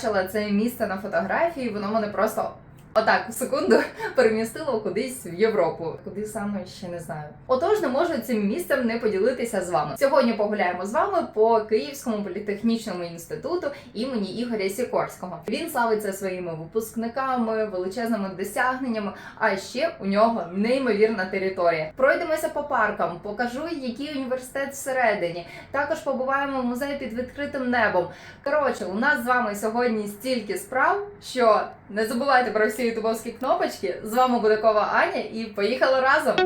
побачила це місце на фотографії, воно мене просто. Отак, в секунду перемістило кудись в Європу. Куди саме ще не знаю. Отож, не можу цим місцем не поділитися з вами. Сьогодні погуляємо з вами по Київському політехнічному інституту імені Ігоря Сікорського. Він славиться своїми випускниками, величезними досягненнями. А ще у нього неймовірна територія. Пройдемося по паркам, покажу, який університет всередині. Також побуваємо в музеї під відкритим небом. Коротше, у нас з вами сьогодні стільки справ, що не забувайте про всі ютубовські кнопочки. З вами буде Кова Аня і поїхали разом!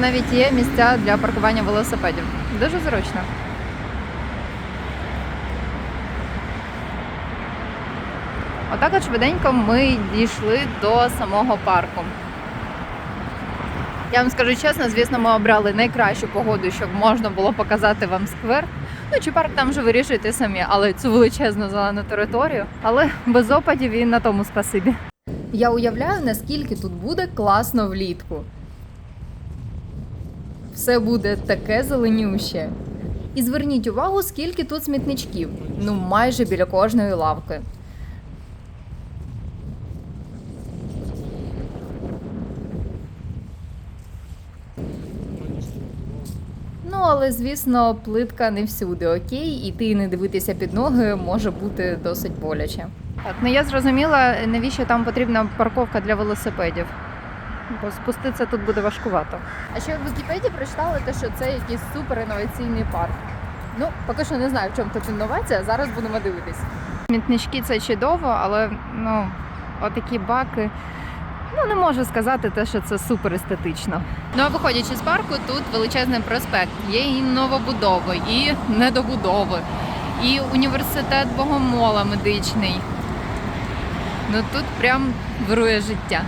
Навіть є місця для паркування велосипедів. Дуже зручно. Отак от швиденько ми дійшли до самого парку. Я вам скажу чесно, звісно, ми обрали найкращу погоду, щоб можна було показати вам сквер. Ну чи парк там вже вирішуєте самі, але цю величезну зелену територію. Але без опадів і на тому спасибі. Я уявляю, наскільки тут буде класно влітку. Все буде таке зеленюще. І зверніть увагу, скільки тут смітничків. Ну, майже біля кожної лавки. Ну, але звісно, плитка не всюди окей, і не дивитися під ноги може бути досить боляче. Так, ну я зрозуміла, навіщо там потрібна парковка для велосипедів. Бо спуститися тут буде важкувато. А ще в Вікіпедії прочитала те, що це якийсь супер інноваційний парк. Ну, поки що не знаю, в чому тут інновація, зараз будемо дивитись. Смітнички це чудово, але ну, отакі баки. Ну, не можу сказати те, що це супер естетично. Ну а виходячи з парку, тут величезний проспект. Є і новобудови, і недобудови, і університет Богомола медичний. Ну тут прям вирує життя.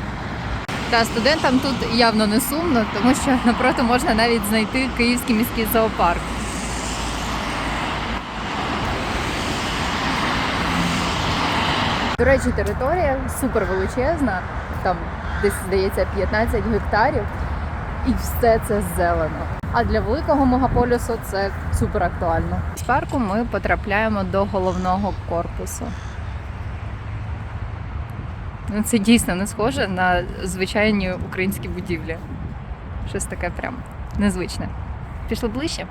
Та студентам тут явно не сумно, тому що напроти можна навіть знайти Київський міський зоопарк. До речі, територія супер величезна, там десь здається 15 гектарів, і все це зелено. А для великого мегаполісу це супер актуально. З парку ми потрапляємо до головного корпусу. Ну, це дійсно не схоже на звичайні українські будівлі. Щось таке прям незвичне. Пішли ближче.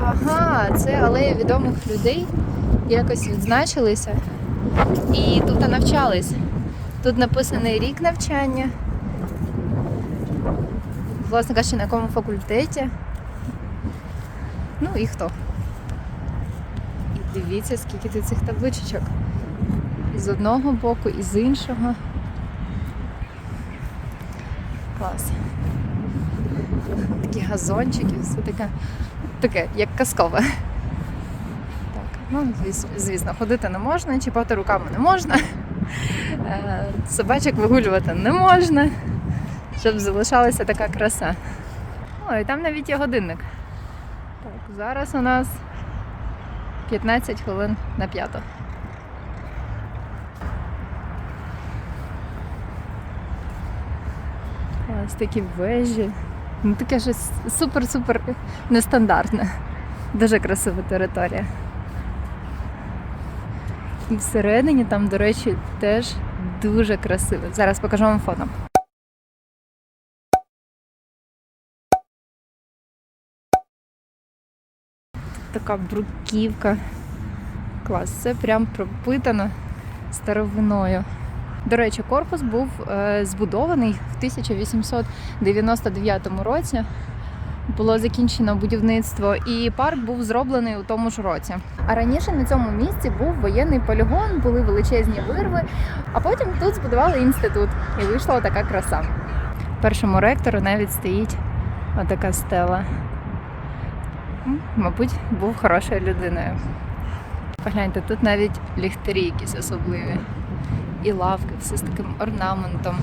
Ага, це алея відомих людей. Якось відзначилися і тут навчались. Тут написаний рік навчання. Власне кажучи, на якому факультеті. Ну і хто. Дивіться, скільки тут цих табличечок. І з одного боку, і з іншого. Клас. Такі газончики, все таке, таке, як казкове. Так, ну, звісно, ходити не можна, чіпати руками не можна. Е, Собачок вигулювати не можна, щоб залишалася така краса. О, і там навіть є годинник. Так, зараз у нас 15 хвилин на п'яту. Ось такі вежі. Ну таке щось супер-супер нестандартне. Дуже красива територія. І всередині там, до речі, теж дуже красиво. Зараз покажу вам фото. Така бруківка. Клас, це прям пропитано старовиною. До речі, корпус був е, збудований в 1899 році. Було закінчено будівництво, і парк був зроблений у тому ж році. А раніше на цьому місці був воєнний полігон, були величезні вирви. А потім тут збудували інститут, і вийшла така краса. Першому ректору навіть стоїть отака стела. Мабуть, був хорошою людиною. Погляньте, тут навіть ліхтарі якісь особливі. І лавки, все з таким орнаментом.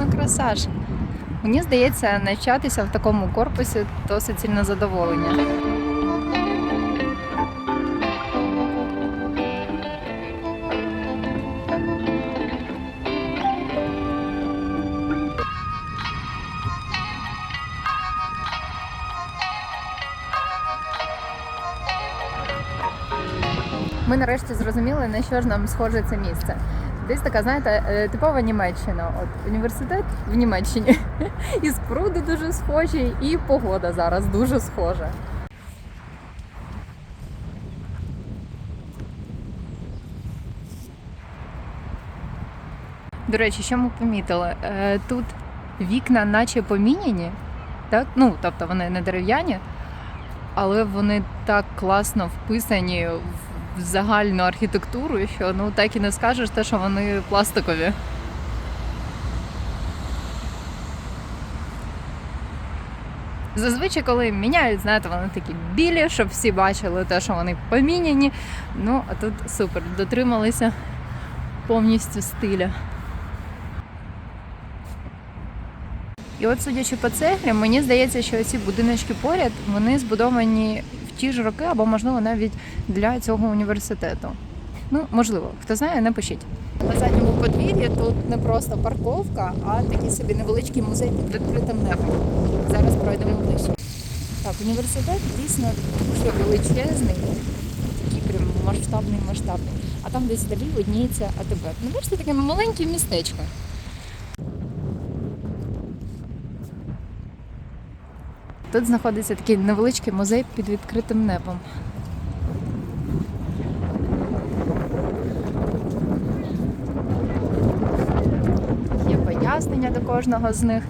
Ну, краса ж. Мені здається, навчатися в такому корпусі досить сильно задоволення. Ми нарешті зрозуміли, на що ж нам схоже це місце. Десь така, знаєте, е, типова Німеччина. От університет в Німеччині. І споруди дуже схожі, і погода зараз дуже схожа. До речі, що ми помітили? Е, Тут вікна наче поміняні, так? Ну, тобто вони не дерев'яні, але вони так класно вписані в загальну архітектуру, що ну так і не скажеш те, що вони пластикові. Зазвичай, коли міняють, знаєте, вони такі білі, щоб всі бачили те, що вони поміняні. Ну, а тут супер, дотрималися повністю стиля. І от, судячи по цеглі, мені здається, що ці будиночки поряд вони збудовані ті ж роки, або можливо навіть для цього університету. Ну, можливо, хто знає, напишіть. На задньому подвір'ї тут не просто парковка, а такий собі невеличкий музей під відкритим небом. Зараз пройдемо ближче. Так, університет дійсно дуже величезний, такий прям масштабний, масштабний. А там десь далі видніється АТБ. Ну, бачите, таке маленьке містечко. Тут знаходиться такий невеличкий музей під відкритим небом. Є пояснення до кожного з них.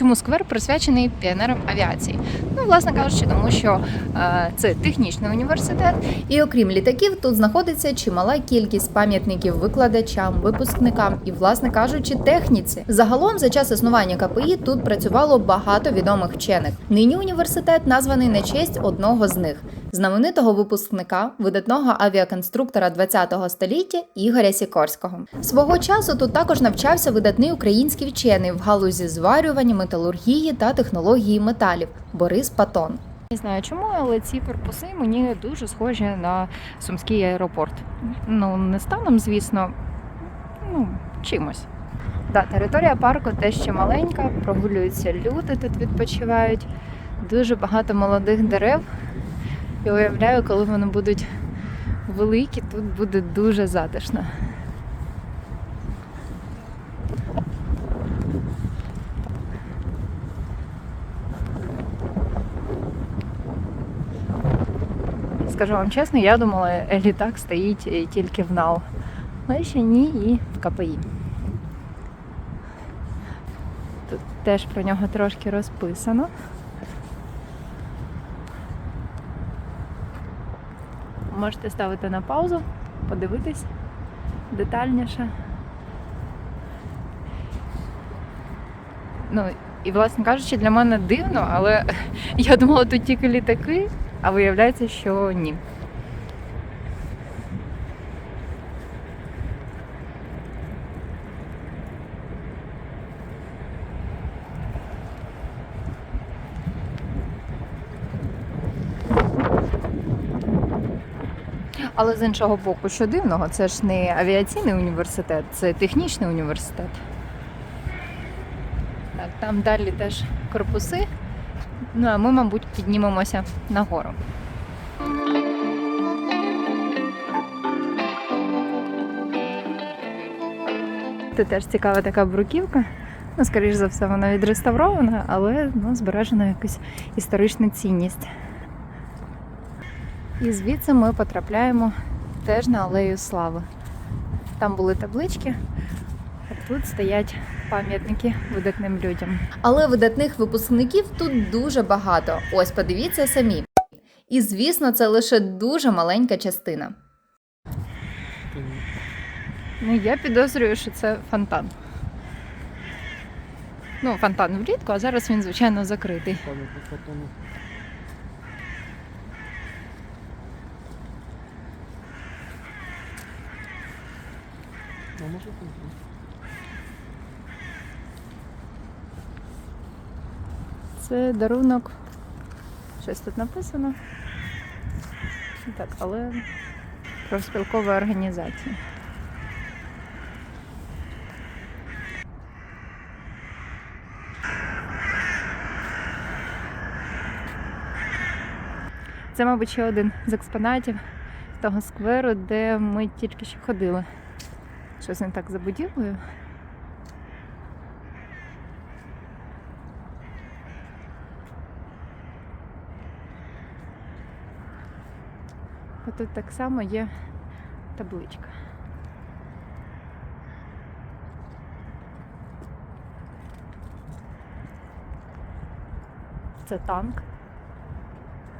Чому сквер присвячений піонерам авіації? Ну, власне кажучи, тому що е, це технічний університет, і окрім літаків, тут знаходиться чимала кількість пам'ятників викладачам, випускникам і, власне кажучи, техніці. Загалом, за час існування КПІ тут працювало багато відомих вчених. Нині університет названий на честь одного з них знаменитого випускника, видатного авіаконструктора ХХ століття Ігоря Сікорського. Свого часу тут також навчався видатний український вчений в галузі зварювання, металургії та технології металів Борис Патон. Не знаю чому, але ці корпуси мені дуже схожі на Сумський аеропорт. Ну, не станом, звісно, ну, чимось. Да, територія парку теж ще маленька, прогулюються люди тут відпочивають. Дуже багато молодих дерев. Я уявляю, коли вони будуть великі, тут буде дуже затишно. Скажу вам чесно, я думала, літак стоїть тільки в НАУ. Але ще ні, і в КПІ. Тут теж про нього трошки розписано. Можете ставити на паузу, подивитись детальніше. Ну, і, власне кажучи, для мене дивно, але я думала, тут тільки літаки, а виявляється, що ні. Але з іншого боку, що дивного, це ж не авіаційний університет, це технічний університет. Так, там далі теж корпуси. Ну а ми, мабуть, піднімемося нагору. Це теж цікава така бруківка. Ну, скоріш за все, вона відреставрована, але ну, збережена якась історична цінність. І звідси ми потрапляємо теж на алею слави. Там були таблички, а тут стоять пам'ятники видатним людям. Але видатних випускників тут дуже багато. Ось подивіться самі. І звісно, це лише дуже маленька частина. Ну, я підозрюю, що це фонтан. Ну, фонтан влітку, а зараз він, звичайно, закритий. А може тут? Це дарунок. Щось тут написано. Так, але профспілкова організація. Це, мабуть, ще один з експонатів того скверу, де ми тільки що ходили. Щось не так за будівлею. Тут так само є табличка. Це танк.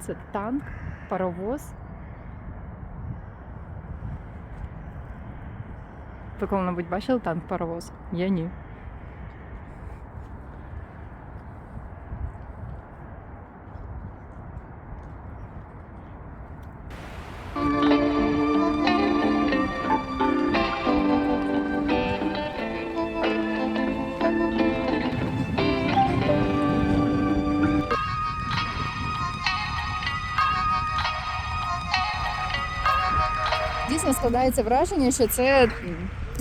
Це танк, паровоз. Ви коли-небудь бачили танк паровоз? Я ні. Дійсно складається враження, що це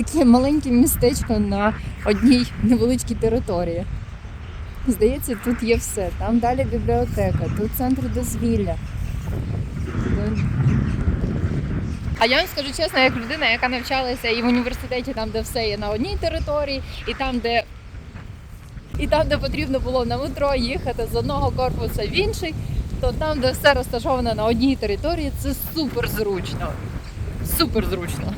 таке маленьке містечко на одній невеличкій території. Здається, тут є все. Там далі бібліотека, тут центр дозвілля. А я вам скажу чесно, як людина, яка навчалася і в університеті, там, де все є на одній території, і там, де і там, де потрібно було на метро їхати з одного корпусу в інший, то там, де все розташовано на одній території, це супер зручно. Супер зручно.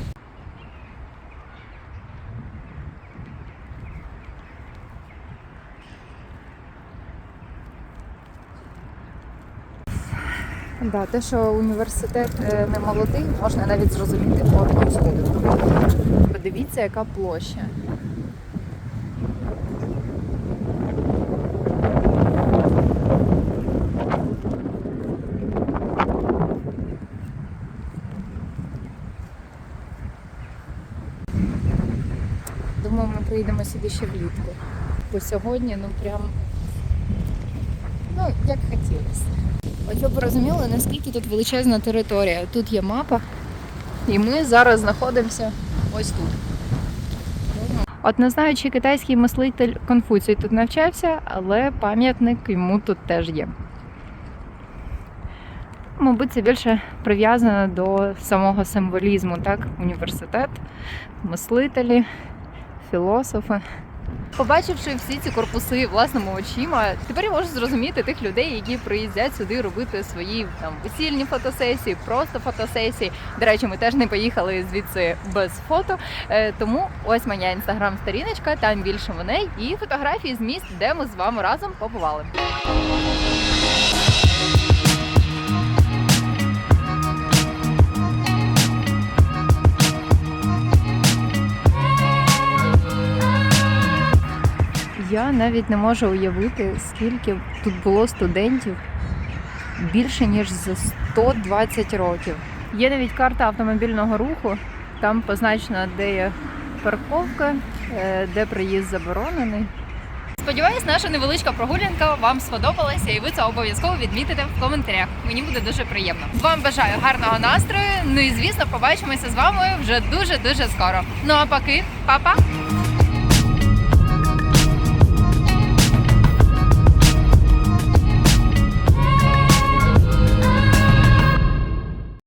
Да, те, що університет е, не молодий, можна навіть зрозуміти по об'їзду. Подивіться, яка площа. Думаю, ми приїдемо сюди ще влітку. Бо сьогодні, ну прям, ну, як хотілося. От ви розуміли, наскільки тут величезна територія. Тут є мапа, і ми зараз знаходимося ось тут. От не знаю, чи китайський мислитель Конфуцій тут навчався, але пам'ятник йому тут теж є. Мабуть, це більше прив'язано до самого символізму, так? Університет, мислителі, філософи. Побачивши всі ці корпуси власними очима, тепер я можу зрозуміти тих людей, які приїздять сюди робити свої там весільні фотосесії, просто фотосесії. До речі, ми теж не поїхали звідси без фото. Е, тому ось моя інстаграм-сторіночка, там більше мене і фотографії з міст, де ми з вами разом побували. Я навіть не можу уявити, скільки тут було студентів більше ніж за 120 років. Є навіть карта автомобільного руху, там позначено, де є парковка, е, де приїзд заборонений. Сподіваюсь, наша невеличка прогулянка вам сподобалася, і ви це обов'язково відмітите в коментарях. Мені буде дуже приємно. Вам бажаю гарного настрою. Ну і звісно, побачимося з вами вже дуже дуже скоро. Ну а поки, па-па!